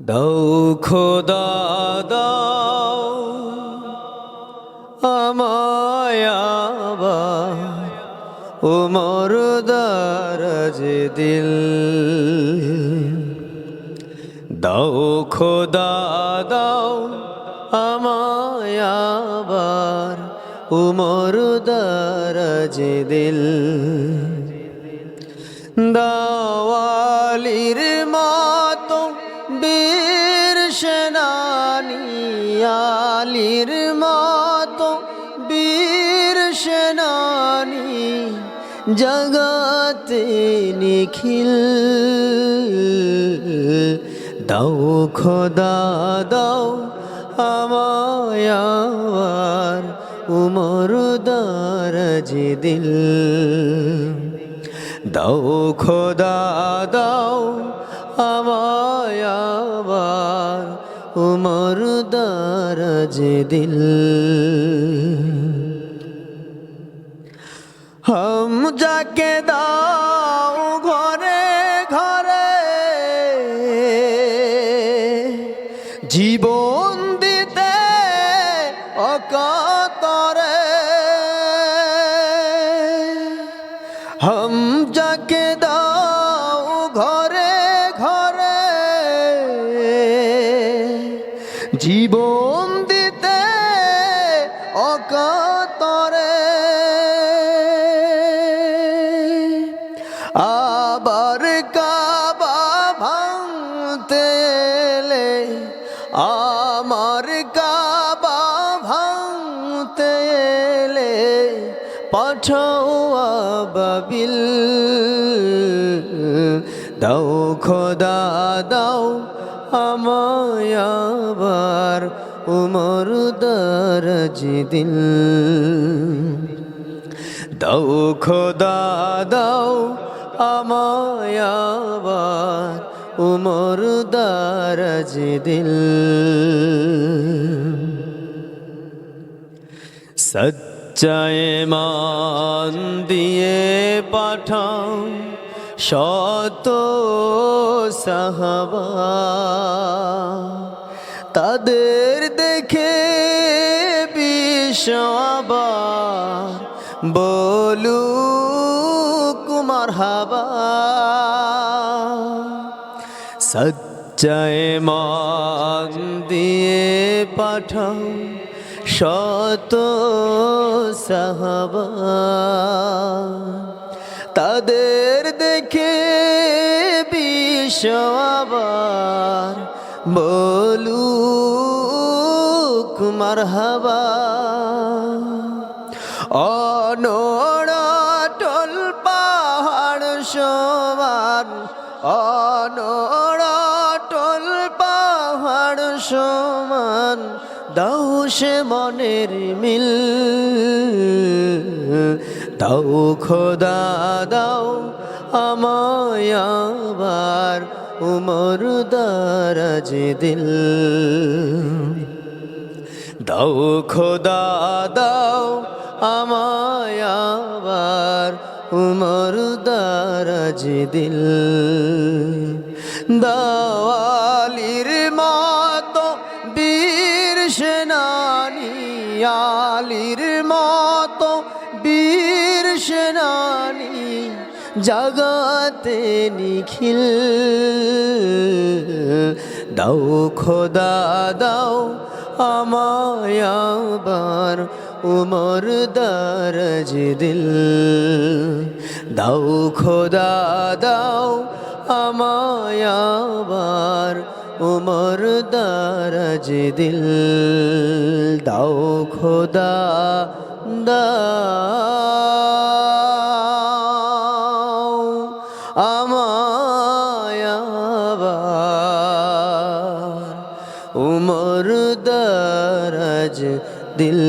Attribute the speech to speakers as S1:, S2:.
S1: দাও খোদা, দাও আমায় আবার উমর দারাজ দিল। দাও খোদা, দাও আমায় আবার উমর দারাজ দিল। দাওয়ালির মতো বীর সেনানি আলির মতো বীর সেনানি জগতে নিখিল। দাও খোদা, দাও আমায় আবার উমর দারাজ দিল। দাও খোদা, দাও আমায় আবার উমর দারাজ দিল। হম যাকে দাও ঘরে ঘরে, জীবন দিতে অকাতরে। হম যাকে দাও ঘরে জীবন দিতে অকাতরে। আবার কাবা ভাঙতে এলে আমার কাবা ভাঙতে এলে পাঠাও আবাবিল। দাও খোদা, দাও আমায় আবার উমর দারাজ দিল। দাও খোদা, দাও আমায় আবার উমর দারাজ দিল। সচ্চায় মান দিয়ে পাঠাও। শত সাহাবা তাদের দেখে বিষাবার বলু কুমার হাবা সচ্চায় মান দিয়ে পাঠাও শত সাহাবা। তাদের দেখে বিষাবার বলু কুমার হাবা অনড়াটল পাহাড় সমান অনড়াটল পাহাড় সমান সে মনের মিল। দাও খোদা, দাও আমায় আবার উমর দারাজ দিল। দাও খোদা, দাও আমায় আবার উমর দারাজ দিল। দাওয়ালির মতো বীর সেনানি, আলির মতো বীর সেনানি জগতে নিখিল। দাও খোদা, দাও আমায় আবার উমর দারাজ দিল। দাও খোদা, দাও আমায় আবার উমর দারাজ দিল। দাও খোদা দাও আমায়াবার উমর দারাজ দিল।